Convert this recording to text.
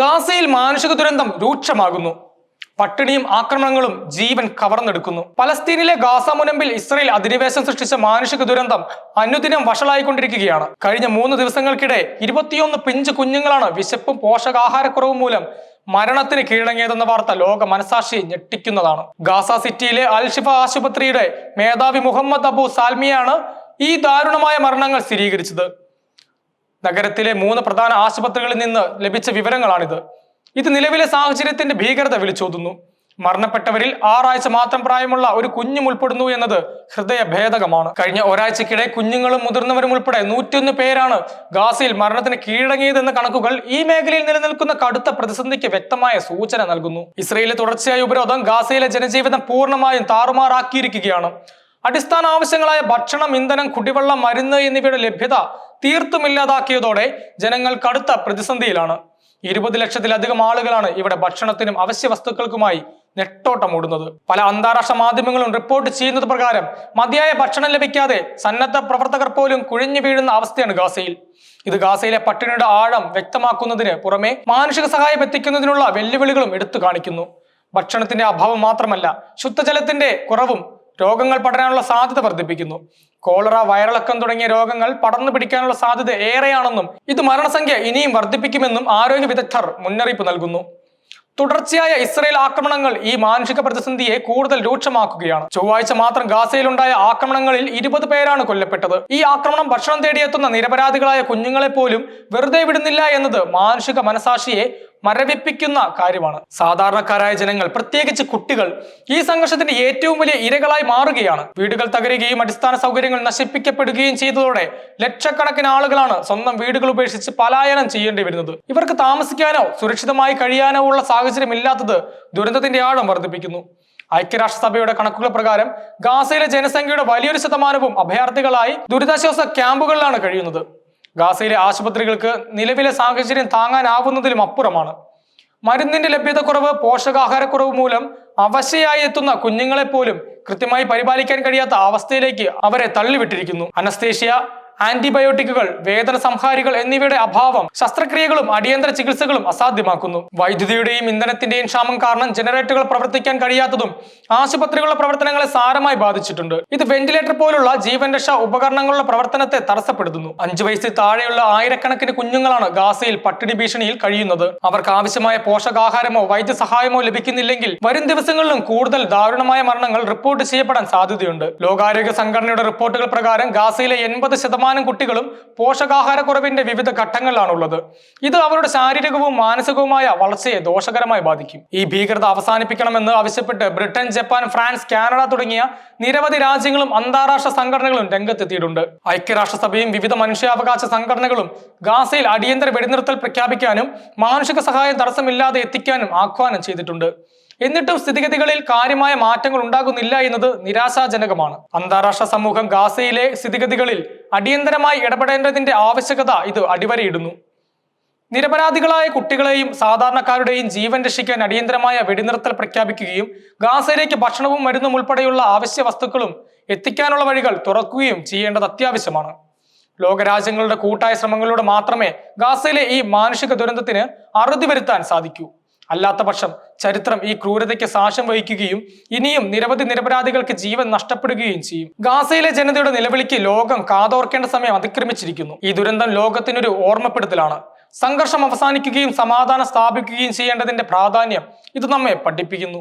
ഗാസയിൽ മാനുഷിക ദുരന്തം രൂക്ഷമാകുന്നു. പട്ടിണിയും ആക്രമണങ്ങളും ജീവൻ കവർന്നെടുക്കുന്നു. പലസ്തീനിലെ ഗാസ മുനമ്പിൽ ഇസ്രയേൽ അധിനിവേശം സൃഷ്ടിച്ച മാനുഷിക ദുരന്തം അനുദിനം വഷളായിക്കൊണ്ടിരിക്കുകയാണ്. കഴിഞ്ഞ മൂന്ന് ദിവസങ്ങൾക്കിടെ ഇരുപത്തിയൊന്ന് പിഞ്ച് കുഞ്ഞുങ്ങളാണ് വിശപ്പും പോഷകാഹാരക്കുറവും മൂലം മരണത്തിന് കീഴടങ്ങിയതെന്ന വാർത്ത ലോക മനസാക്ഷി ഞെട്ടിക്കുന്നതാണ്. ഗാസ സിറ്റിയിലെ അൽഷിഫ ആശുപത്രിയുടെ മേധാവി മുഹമ്മദ് അബു സാൽമിയാണ് ഈ ദാരുണമായ മരണങ്ങൾ സ്ഥിരീകരിച്ചത്. നഗരത്തിലെ മൂന്ന് പ്രധാന ആശുപത്രികളിൽ നിന്ന് ലഭിച്ച വിവരങ്ങളാണിത്. ഇത് നിലവിലെ സാഹചര്യത്തിന്റെ ഭീകരത വിളിച്ചോതുന്നു. മരണപ്പെട്ടവരിൽ ആറാഴ്ച മാത്രം പ്രായമുള്ള ഒരു കുഞ്ഞും ഉൾപ്പെടുന്നു എന്നത് ഹൃദയ ഭേദകമാണ് കഴിഞ്ഞ ഒരാഴ്ചക്കിടെ കുഞ്ഞുങ്ങളും മുതിർന്നവരും ഉൾപ്പെടെ നൂറ്റിയൊന്ന് പേരാണ് ഗാസയിൽ മരണത്തിന് കീഴടങ്ങിയതെന്ന കണക്കുകൾ ഈ മേഖലയിൽ നിലനിൽക്കുന്ന കടുത്ത പ്രതിസന്ധിക്ക് വ്യക്തമായ സൂചന നൽകുന്നു. ഇസ്രയേലിലെ തുടർച്ചയായ ഉപരോധം ഗാസയിലെ ജനജീവിതം പൂർണമായും താറുമാറാക്കിയിരിക്കുകയാണ്. അടിസ്ഥാന ആവശ്യങ്ങളായ ഭക്ഷണം ഇന്ധനം കുടിവെള്ളം മരുന്ന് എന്നിവയുടെ ലഭ്യത തീർത്തും ഇല്ലാതാക്കിയതോടെ ജനങ്ങൾ കടുത്ത പ്രതിസന്ധിയിലാണ്. ഇരുപത് ലക്ഷത്തിലധികം ആളുകളാണ് ഇവിടെ ഭക്ഷണത്തിനും അവശ്യ വസ്തുക്കൾക്കുമായി നെട്ടോട്ടം ഓടുന്നത് പല അന്താരാഷ്ട്ര മാധ്യമങ്ങളും റിപ്പോർട്ട് ചെയ്യുന്നത് പ്രകാരം മതിയായ ഭക്ഷണം ലഭിക്കാതെ സന്നദ്ധ പ്രവർത്തകർ പോലും കുഴിഞ്ഞു വീഴുന്ന അവസ്ഥയാണ് ഗാസയിൽ. ഇത് ഗാസയിലെ പട്ടിണിയുടെ ആഴം വ്യക്തമാക്കുന്നതിന് പുറമെ മാനുഷിക സഹായം എത്തിക്കുന്നതിനുള്ള വെല്ലുവിളികളും എടുത്തു കാണിക്കുന്നു. ഭക്ഷണത്തിന്റെ അഭാവം മാത്രമല്ല ശുദ്ധജലത്തിന്റെ കുറവും രോഗങ്ങൾ പടരാനുള്ള സാധ്യത വർദ്ധിപ്പിക്കുന്നു. കോളറ വയറിളക്കം തുടങ്ങിയ രോഗങ്ങൾ പടർന്നു പിടിക്കാനുള്ള സാധ്യത ഏറെയാണെന്നും ഇത് മരണസംഖ്യ ഇനിയും വർദ്ധിപ്പിക്കുമെന്നും ആരോഗ്യ വിദഗ്ധർ മുന്നറിയിപ്പ് നൽകുന്നു. തുടർച്ചയായ ഇസ്രയേൽ ആക്രമണങ്ങൾ ഈ മാനുഷിക പ്രതിസന്ധിയെ കൂടുതൽ രൂക്ഷമാക്കുകയാണ്. ചൊവ്വാഴ്ച മാത്രം ഗാസയിലുണ്ടായ ആക്രമണങ്ങളിൽ ഇരുപത് പേരാണ് കൊല്ലപ്പെട്ടത്. ഈ ആക്രമണം ഭക്ഷണം തേടിയെത്തുന്ന നിരപരാധികളായ കുഞ്ഞുങ്ങളെ പോലും വെറുതെ വിടുന്നില്ല എന്നത് മാനുഷിക മനസാക്ഷിയെ മരവിപ്പിക്കുന്ന കാര്യമാണ്. സാധാരണക്കാരായ ജനങ്ങൾ പ്രത്യേകിച്ച് കുട്ടികൾ ഈ സംഘർഷത്തിന്റെ ഏറ്റവും വലിയ ഇരകളായി മാറുകയാണ്. വീടുകൾ തകരുകയും അടിസ്ഥാന സൗകര്യങ്ങൾ നശിപ്പിക്കപ്പെടുകയും ചെയ്തതോടെ ലക്ഷക്കണക്കിന് ആളുകളാണ് സ്വന്തം വീടുകൾ ഉപേക്ഷിച്ച് പലായനം ചെയ്യേണ്ടി വരുന്നത്. ഇവർക്ക് താമസിക്കാനോ സുരക്ഷിതമായി കഴിയാനോ ഉള്ള സാഹചര്യം ഇല്ലാത്തത് ദുരന്തത്തിന്റെ ആഴം വർദ്ധിപ്പിക്കുന്നു. ഐക്യരാഷ്ട്രസഭയുടെ കണക്കുകൾ പ്രകാരം ഗാസയിലെ ജനസംഖ്യയുടെ വലിയൊരു ശതമാനവും അഭയാർത്ഥികളായി ദുരിതാശ്വാസ ക്യാമ്പുകളിലാണ് കഴിയുന്നത്. ഗാസയിലെ ആശുപത്രികൾക്ക് നിലവിലെ സാഹചര്യം താങ്ങാനാവുന്നതിലും അപ്പുറമാണ്. മരുന്നിന്റെ ലഭ്യതക്കുറവ് പോഷകാഹാരക്കുറവ് മൂലം അവശയായി എത്തുന്ന കുഞ്ഞുങ്ങളെ പോലും കൃത്യമായി പരിപാലിക്കാൻ കഴിയാത്ത അവസ്ഥയിലേക്ക് അവരെ തള്ളിവിട്ടിരിക്കുന്നു. അനസ്തേഷ്യ ആന്റിബയോട്ടിക്കുകൾ വേദന സംഹാരികൾ എന്നിവയുടെ അഭാവം ശസ്ത്രക്രിയകളും അടിയന്തര ചികിത്സകളും അസാധ്യമാക്കുന്നു. വൈദ്യുതിയുടെയും ഇന്ധനത്തിന്റെയും ക്ഷാമം കാരണം ജനറേറ്ററുകൾ പ്രവർത്തിക്കാൻ കഴിയാത്തതും ആശുപത്രികളുടെ പ്രവർത്തനങ്ങളെ സാരമായി ബാധിച്ചിട്ടുണ്ട്. ഇത് വെന്റിലേറ്റർ പോലുള്ള ജീവൻ രക്ഷാ ഉപകരണങ്ങളുടെ പ്രവർത്തനത്തെ തടസ്സപ്പെടുത്തുന്നു. അഞ്ചു വയസ്സിൽ താഴെയുള്ള ആയിരക്കണക്കിന് കുഞ്ഞുങ്ങളാണ് ഗാസയിൽ പട്ടിണി ഭീഷണിയിൽ കഴിയുന്നത്. അവർക്ക് ആവശ്യമായ പോഷകാഹാരമോ വൈദ്യസഹായമോ ലഭിക്കുന്നില്ലെങ്കിൽ വരും ദിവസങ്ങളിലും കൂടുതൽ ദാരുണമായ മരണങ്ങൾ റിപ്പോർട്ട് ചെയ്യപ്പെടാൻ സാധ്യതയുണ്ട്. ലോകാരോഗ്യ സംഘടനയുടെ റിപ്പോർട്ടുകൾ പ്രകാരം ഗാസയിലെ എൺപത് ശതമാനം കുട്ടികളും പോഷകാഹാരക്കുറവിന്റെ വിവിധ ഘട്ടങ്ങളിലാണുള്ളത്. ഇത് അവരുടെ ശാരീരികവും മാനസികവുമായ വളർച്ചയെ ദോഷകരമായി ബാധിക്കും. ഈ ഭീകരത അവസാനിപ്പിക്കണമെന്ന് ആവശ്യപ്പെട്ട് ബ്രിട്ടൻ ജപ്പാൻ ഫ്രാൻസ് കാനഡ തുടങ്ങിയ നിരവധി രാജ്യങ്ങളും അന്താരാഷ്ട്ര സംഘടനകളും രംഗത്തെത്തിയിട്ടുണ്ട്. ഐക്യരാഷ്ട്രസഭയും വിവിധ മനുഷ്യാവകാശ സംഘടനകളും ഗാസയിൽ അടിയന്തര വെടിനിർത്തൽ പ്രഖ്യാപിക്കാനും മാനുഷിക സഹായം തടസ്സമില്ലാതെ എത്തിക്കാനും ആഹ്വാനം ചെയ്തിട്ടുണ്ട്. എന്നിട്ടും സ്ഥിതിഗതികളിൽ കാര്യമായ മാറ്റങ്ങൾ ഉണ്ടാകുന്നില്ല എന്നത് നിരാശാജനകമാണ്. അന്താരാഷ്ട്ര സമൂഹം ഗാസയിലെ സ്ഥിതിഗതികളിൽ അടിയന്തരമായി ഇടപെടേണ്ടതിന്റെ ആവശ്യകത ഇത് അടിവരയിടുന്നു. നിരപരാധികളായ കുട്ടികളെയും സാധാരണക്കാരുടെയും ജീവൻ രക്ഷിക്കാൻ അടിയന്തരമായ വെടിനിർത്തൽ പ്രഖ്യാപിക്കുകയും ഗാസയിലേക്ക് ഭക്ഷണവും മരുന്നും ഉൾപ്പെടെയുള്ള ആവശ്യ വസ്തുക്കളും എത്തിക്കാനുള്ള വഴികൾ തുറക്കുകയും ചെയ്യേണ്ടത് അത്യാവശ്യമാണ്. ലോകരാജ്യങ്ങളുടെ കൂട്ടായ ശ്രമങ്ങളിലൂടെ മാത്രമേ ഗാസയിലെ ഈ മാനുഷിക ദുരന്തത്തിന് അറുതി വരുത്താൻ സാധിക്കൂ. അല്ലാത്ത പക്ഷം ചരിത്രം ഈ ക്രൂരതയ്ക്ക് സാക്ഷ്യം വഹിക്കുകയും ഇനിയും നിരവധി നിരപരാധികൾക്ക് ജീവൻ നഷ്ടപ്പെടുകയും ചെയ്യും. ഗാസയിലെ ജനതയുടെ നിലവിളിക്ക് ലോകം കാതോർക്കേണ്ട സമയം അതിക്രമിച്ചിരിക്കുന്നു. ഈ ദുരന്തം ലോകത്തിനൊരു ഓർമ്മപ്പെടുത്തലാണ്. സംഘർഷം അവസാനിക്കുകയും സമാധാനം സ്ഥാപിക്കുകയും ചെയ്യേണ്ടതിന്റെ പ്രാധാന്യം ഇത് നമ്മെ പഠിപ്പിക്കുന്നു.